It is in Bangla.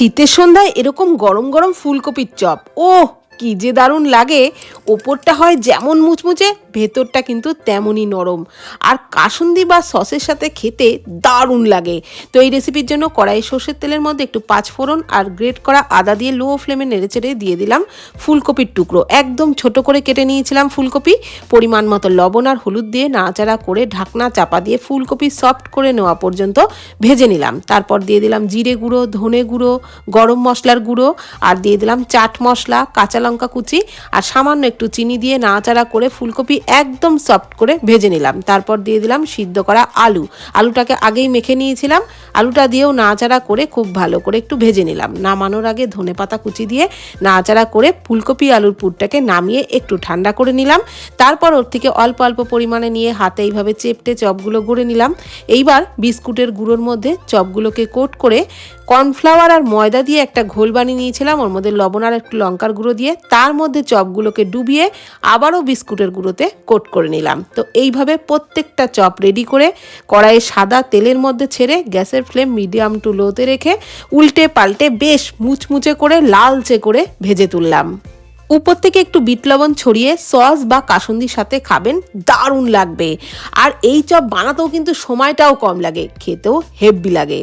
শীতের সন্ধ্যায় এরকম গরম গরম ফুলকপির চপ। ও কি যে দারুণ লাগে। ওপরটা হয় যেমন মুচমুচে ভেতরটা কিন্তু তেমনই নরম। আর কাসুন্দি বা সসের সাথে খেতে দারুণ লাগে। তো এই রেসিপির জন্য কড়াই সর্ষের তেলের মধ্যে একটু পাঁচ ফোড়ন আর গ্রেট করা আদা দিয়ে লো ফ্লেমে নেড়েচেড়ে দিয়ে দিলাম ফুলকপির টুকরো। একদম ছোট করে কেটে নিয়েছিলাম ফুলকপি। পরিমাণ মতো লবণ আর হলুদ দিয়ে নাড়াচাড়া করে ঢাকনা চাপা দিয়ে ফুলকপি সফট করে নেওয়া পর্যন্ত ভেজে নিলাম। তারপর দিয়ে দিলাম জিরে গুঁড়ো, ধনে গুঁড়ো, গরম মশলার গুঁড়ো আর দিয়ে দিলাম চাট মশলা, কাঁচা লঙ্কা কুচি আর সামান্য একটু চিনি দিয়ে নাড়াচাড়া করে ফুলকপি একদম সফট করে ভেজে নিলাম। তারপর দিয়ে দিলাম সিদ্ধ করা আলু। আলুটাকে আগেই মেখে নিয়েছিলাম। আলুটা দিয়েও নাড়াচাড়া করে খুব ভালো করে একটু ভেজে নিলাম। নামানোর আগে ধনে পাতা কুচি দিয়ে নাড়াচাড়া করে ফুলকপি আলুর পুরটাকে নামিয়ে একটু ঠান্ডা করে নিলাম। তারপর ওর থেকে অল্প অল্প পরিমাণে নিয়ে হাতে এইভাবে চেপটে চপগুলো গড়ে নিলাম। এইবার বিস্কুটের গুঁড়োর মধ্যে চপগুলোকে কোট করে কর্নফ্লাওয়ার আর ময়দা দিয়ে একটা ঘোল বানিয়ে নিয়েছিলাম। ওর মধ্যে লবণ আর একটু লঙ্কার গুঁড়ো দিয়ে তার মধ্যে চপগুলোকে ডুবিয়ে আবারও বিস্কুটের গুঁড়োতে কোট করে নিলাম। তো এইভাবে প্রত্যেকটা চপ রেডি করে কড়াইয়ে সাদা তেলের মধ্যে ছেড়ে গ্যাসের ফ্লেম মিডিয়াম টু লোতে রেখে উল্টে পাল্টে বেশ মুচমুচে করে লালচে করে ভেজে তুললাম। উপর থেকে একটু বিট লবণ ছড়িয়ে সস বা কাসুন্দির সাথে খাবেন, দারুণ লাগবে। আর এই চপ বানাতেও কিন্তু সময়টাও কম লাগে, খেতেও হেভি লাগে।